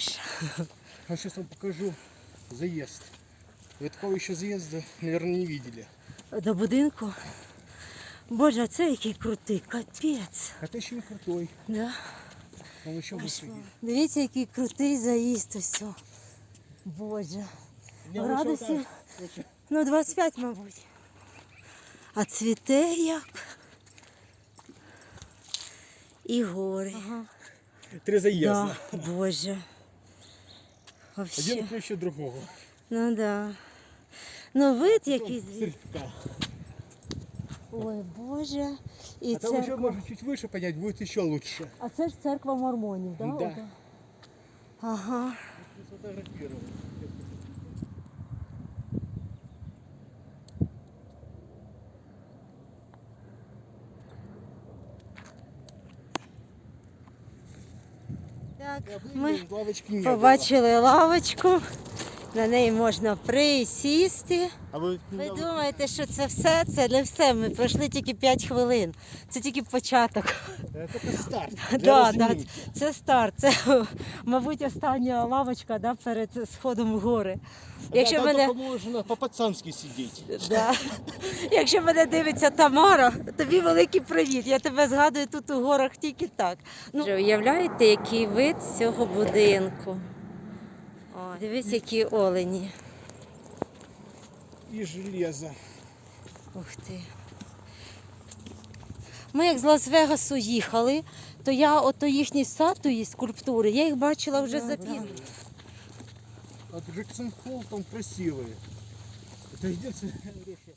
Боже. А сейчас вам покажу заезд. Вы такого еще заезда, наверное, не видели. До будинку. Боже, а це який крутий, капець. Это еще не крутой. Да? Он еще высокий. Дивіться, який крутий заїзд ось. о. Боже. Не, В лучше вот радості. так. Лучше. Ну, 25, мабуть. А цвіте як. І гори. Три заезда. Да, Боже. Вообще. Один круче другого. Ну да. Ну вид якийсь. звідси. Ой, Боже. І А там церква. можно чуть вище поняти, буде ще лучше. А це ж церква мормонів, да? Да. Ага. Сфотографировал. Так, Ми... побачили лавочку На неї можна присісти. было. А вы... Ви думаєте, що це все? Це не все. Ми пройшли тільки 5 хвилин. Це тільки початок. Это только старт. Да, Для да, разминки. це старт. Це, мабуть, остання лавочка да, перед сходом в гори. Якщо да, мене, там только можно по-пацански сидеть. да. Якщо мене дивиться Тамара, тобі великий привіт. Я тебе згадую тут у горах тільки так. Ну, уявляєте, який вид з цього будинку? Дивись, які олені. И железо. Ух ти. Ми як з Лас-Вегасу їхали, то я ото їхні статуї, скульптури, я їх бачила вже запізно. А Джексон Холл там. Это единственное, что...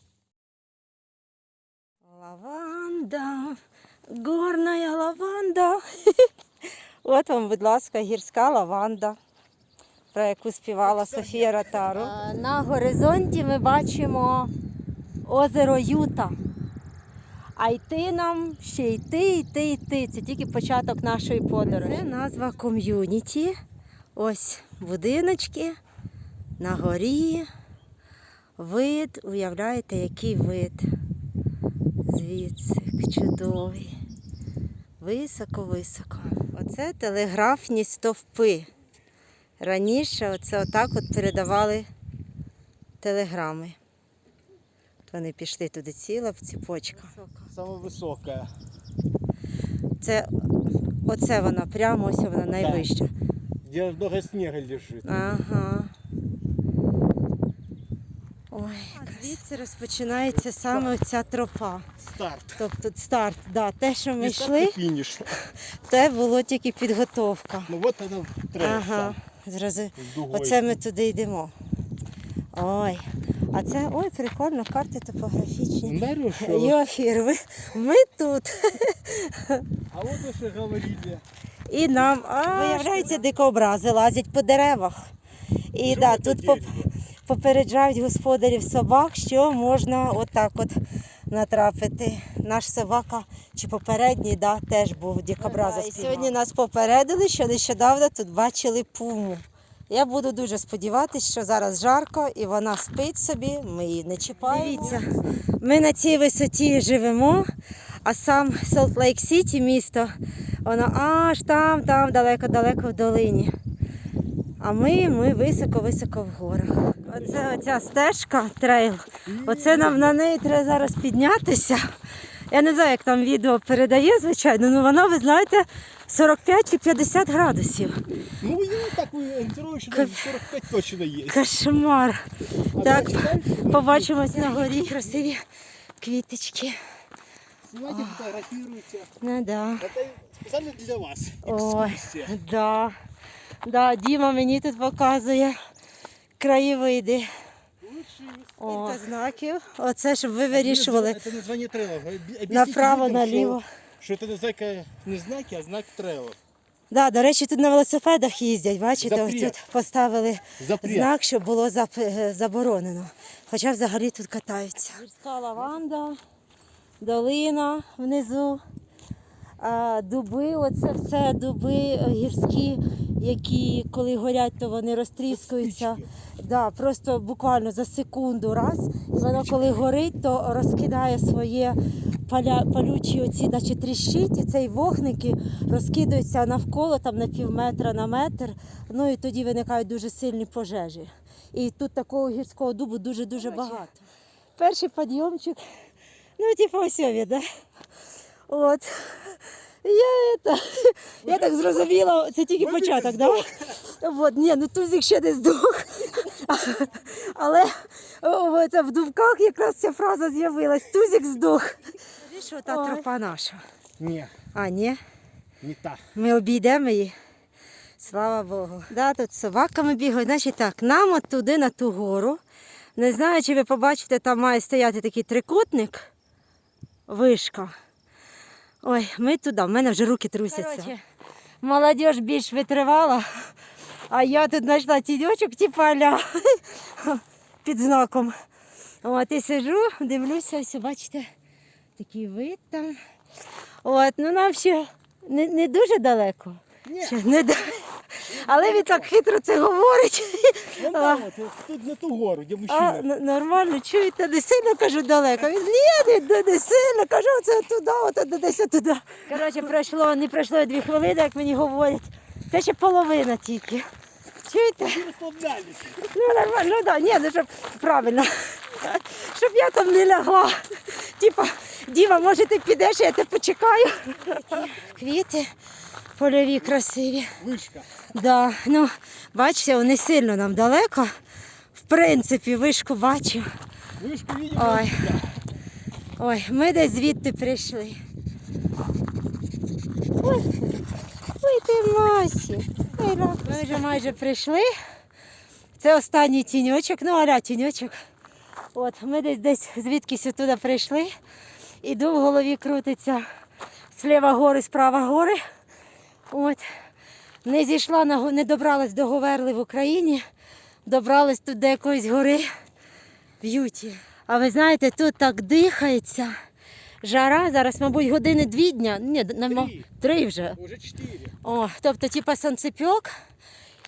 Лаванда, горная лаванда. От вам, будь ласка, гірська лаванда, про яку співала Софія Ротару. На горизонті ми бачимо озеро Юта. А йти нам ще йти, йти, йти. Це тільки початок нашої подорожі. Це назва ком'юніті. Ось будиночки на горі. Вид, уявляєте, який вид звідси чудовий. Високо-високо. Оце телеграфні стовпи. Раніше оце отак от передавали телеграми. От вони пішли туди ціла цепочка. Самая высокая. Це оце вона, прямо ось вона найвища. Где много снега лежит. Ага. Ой, а звідси розпочинається саме ця тропа. Старт. Тобто старт, да, те, що ми старт йшли, и финиш. те було тільки підготовка. Ну вот это трасса. Ага, зразу. Оце ми туди йдемо. Ой, а це ой, прикольно, карти топографічні. Йофір, ви, ми тут. А вот уже говорили. І нам, а, виявляється, дикобрази лазять по деревах. І да, тут поп- попереджають господарів собак, що можна отак от натрапити. Наш собака чи попередній да, теж був дикобраза. І сьогодні нас попередили, що нещодавно тут бачили пуму. Я буду дуже сподіватися, що зараз жарко і вона спить собі, ми її не чіпаємо. Дивіться, ми на цій висоті живемо, а сам Солт Лейк Сіті, місто, воно аж там, там, далеко-далеко в долині. А ми, ми високо-високо в горах. Оце оця стежка, трейл. Оце нам на неї треба зараз піднятися. Я не знаю, як там відео передає, звичайно, але вона, ви знаєте, 45 чи 50 градусів. Ну, я так ориентировочно 45 точно есть. Кошмар. А Так, дальше, побачимось на горі красиві квіточки. Снимайте, фотографируйте. Ну да. Это специально для вас. Ой, да. Да, Діма мені тут показує краєвиди. Лучшие О, знаків. Оце щоб ви вирішували Это название трейлов. Объясните направо, людям, наліво. Что, что это знаки, не знаки, а знак трейлов. Да, до речі, тут на велосипедах їздять, бачите, ось Запрет. тут поставили Запрет. знак, що було зап- е, заборонено. Хоча взагалі тут катаються. Гірська лаванда, долина внизу, а, дуби, оце все дуби е, гірські, які коли горять, то вони розтріскуються. Да, просто буквально за секунду раз, і воно коли горить, то розкидає своє паля, палючі оці, наче тріщить, і цей вогники розкидаються навколо там на пів метра на метр. Ну і тоді виникають дуже сильні пожежі. І тут такого гірського дубу дуже-дуже багато. Перший підйомчик, ну, типу, ось да? От. Я, это, я так зрозуміла, це тільки початок, да? От, ні, ну тузик ще не здох. Але о, це в дубках якраз ця фраза з'явилась. Тузик здох. Що та Ой. тропа наша? Ні, А, ні? не та. Ми обійдемо її. Слава Богу. Да, тут собаками бігають. Значить так, нам от туди на ту гору. Не знаю, чи ви побачите, там має стояти такий трикутник. Вишка. Ой, ми туди, в мене вже руки трусяться. Молодіж більш витривала, а я тут знайшла тіньочок, ті аля, під знаком. От і сижу, дивлюся, ось бачите, такий вид там. От, ну нам ще не, не дуже далеко. Ні. Ще не да- Але він так хитро це говорить. Вон там, тут на ту гору, де А, мужчина. н- нормально, чуєте, не сильно кажу далеко. Він ні, не, не, не сильно, кажу, це туди, от десь туди. Коротше, пройшло, не пройшло і дві хвилини, як мені говорять. Це ще половина тільки. Чуєте? Розслаблялися. Ну нормально, ну да, ні, ну щоб правильно. Щоб я там не лягла. Типа, Діва, може ти підеш, я тебе почекаю. Квіти польові красиві. Вишка. Да, ну, бачите, вони сильно нам далеко. В принципі, вишку бачу. Вишку видимо. Ой. Ой, ми десь звідти прийшли. Ой, ой ти Масі. Ми вже майже прийшли. Це останній тіньочок, ну аля тіньочок. От, ми десь десь звідкись туди прийшли. Іду в голові крутиться зліва гори, справа гори. От. Не зійшла не добралась до Говерли в Україні, добралась тут до якоїсь гори б'юті. А ви знаєте, тут так дихається. Жара зараз, мабуть, години дві дня. Ні, нема- Три. три вже. Уже чотири. О, тобто, типа сонцепьок.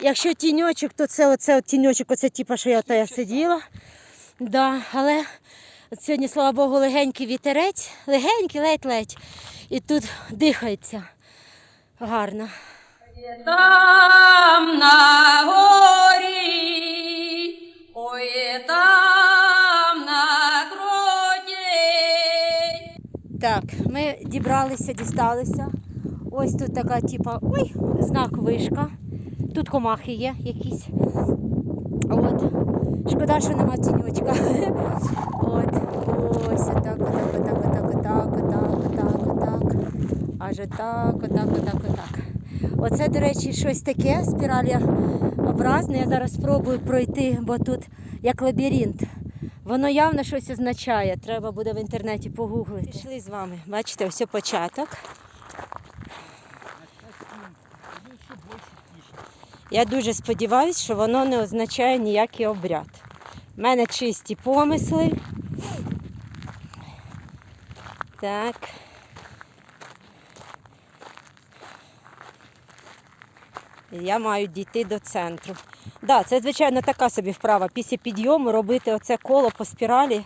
Якщо тіньочок, то це оце тіньочок, оце типа, що я та я сиділа. Да, але от сьогодні, слава Богу, легенький вітерець, легенький, ледь-ледь. І тут дихається гарно. Там на горі, ой, там на кроті. Так, ми дібралися, дісталися. Ось тут така, типа, ой, знак вишка. Тут комахи є якісь. От. Шкода, що нема тіньочка. От. Ось отак, отак, отак, отак, отак. Аж отак, отак, отак, отак. Оце, до речі, щось таке, спіраліобразне. Я зараз спробую пройти, бо тут як лабіринт. Воно явно щось означає. Треба буде в інтернеті погуглити. Пішли з вами. Бачите, ось початок. Я дуже сподіваюся, що воно не означає ніякий обряд. У мене чисті помисли. Так. Я маю дійти до центру. Да, це, звичайно, така собі вправа. Після підйому робити оце коло по спіралі.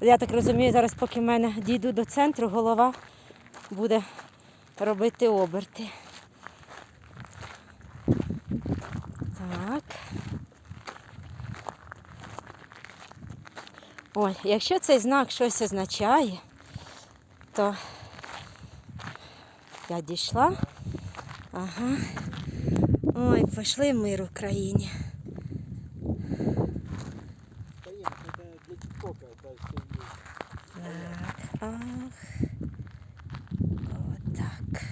Я так розумію, зараз, поки в мене дійду до центру, голова буде робити оберти. Так. Ой, якщо цей знак щось означає, то я дійшла. Ага. Ой, пішли мир в країні. Так, ах. Отак.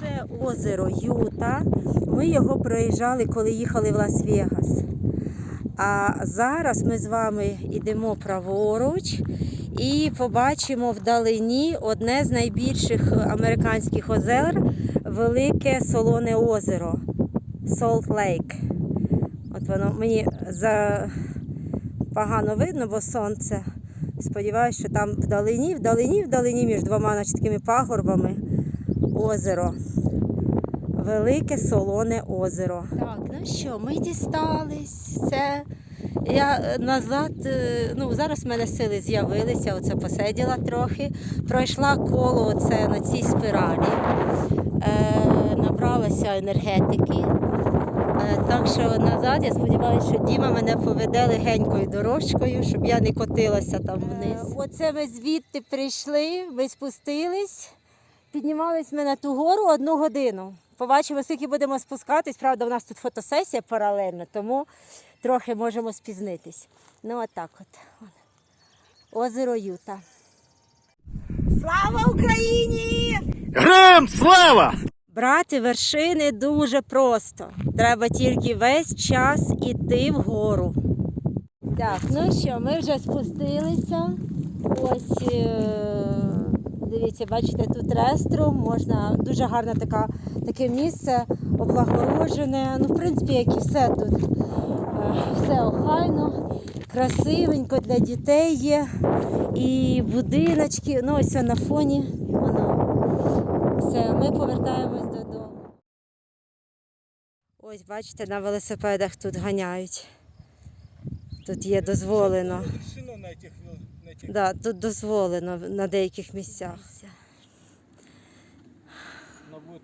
Це озеро Юта. Ми його проїжджали, коли їхали в Лас-Вегас. А зараз ми з вами йдемо праворуч і побачимо вдалині одне з найбільших американських озер Велике Солоне озеро Salt Lake. От воно мені за... погано видно, бо сонце. Сподіваюся, що там вдалині, вдалині, вдалині між двома такими пагорбами озеро. Велике солоне озеро. Так, ну що, ми дістались. Це я е, назад, е, ну зараз в мене сили з'явилися, оце посиділа трохи, пройшла коло оце на цій спіралі. е, набралася енергетики. Е, Так що назад я сподіваюся, що Діма мене поведе легенькою дорожкою, щоб я не котилася там вниз. Оце ми звідти прийшли, ми спустились, піднімались ми на ту гору одну годину. Побачимо, скільки будемо спускатись. Правда, у нас тут фотосесія паралельно, тому трохи можемо спізнитись. Ну, отак от. Озеро Юта. Слава Україні! Героям слава! Брати вершини дуже просто. Треба тільки весь час іти вгору. Так, ну що, ми вже спустилися. Ось е, дивіться, бачите, тут реструм, можна дуже гарне така, таке місце, облагорожене. Ну, в принципі, як і все тут. Е, Все охайно, красивенько для дітей є. І будиночки, ну ось на фоні воно. Все, ми повертаємось додому. Ось, бачите, на велосипедах тут ганяють. Тут є дозволено. Решено на этих, на этих Да, тут дозволено на деяких місцях. ну, вот,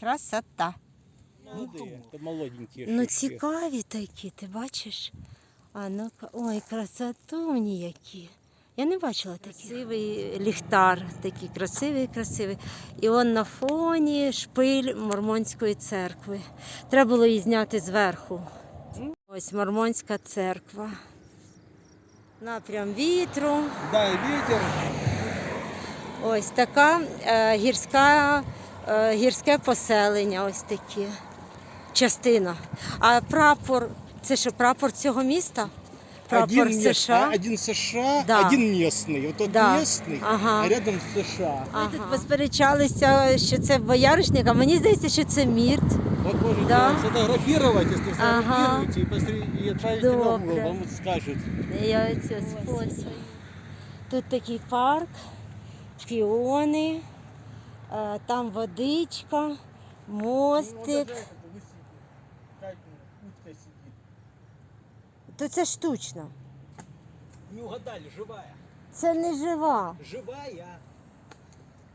Красота. молодые, это молоденькие. Ну шишки. цікаві такі, ти бачиш? А ну ой, красотуні які. Я не бачила такий. Красивий ліхтар, такий красивий, красивий. І он на фоні шпиль Мормонської церкви. Треба було її зняти зверху. Ось Мормонська церква. Напрям вітру. Да, і вітер. Ось така е, гірська, е, гірське поселення, ось таке. Частина. А прапор, це що, прапор цього міста? Прапор один, США. один США, Да. один местный. Вот тот Да. местный, Ага. а рядом США. Ми тут посперечалися, що це бояришник, а мені здається, що це мірт. Вот можете Да. сфотографировать, если Ага. сфотографируете, и, и отправите в Добре. Google, вам скажут. Я оце спосіб. Тут такий парк, піони, е, там водичка, мостик. То це штучно. Не угадали, живая. Це не жива. Живая.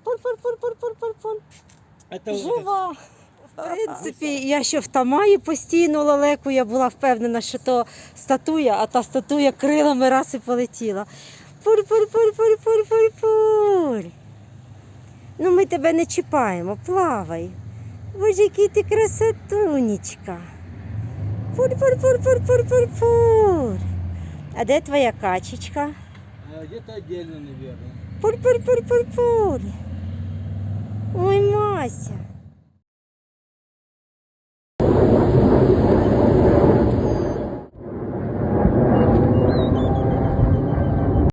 Пур-пур-пур-пур-пур-пур. Это Жива. В принципі, я ще в Тамаї постійно лелеку, я була впевнена, що то статуя, а та статуя крилами раз і полетіла. Пур-пур-пур-пур-пур-пур. Ну, ми тебе не чіпаємо, плавай. Боже, який ти красотунечка. Пур-пур-пур-пур-пур-пур-пур. А де твоя качечка? Где-то отдельно, наверное. Пур-пур-пур-пур-пур. Ой, Мася.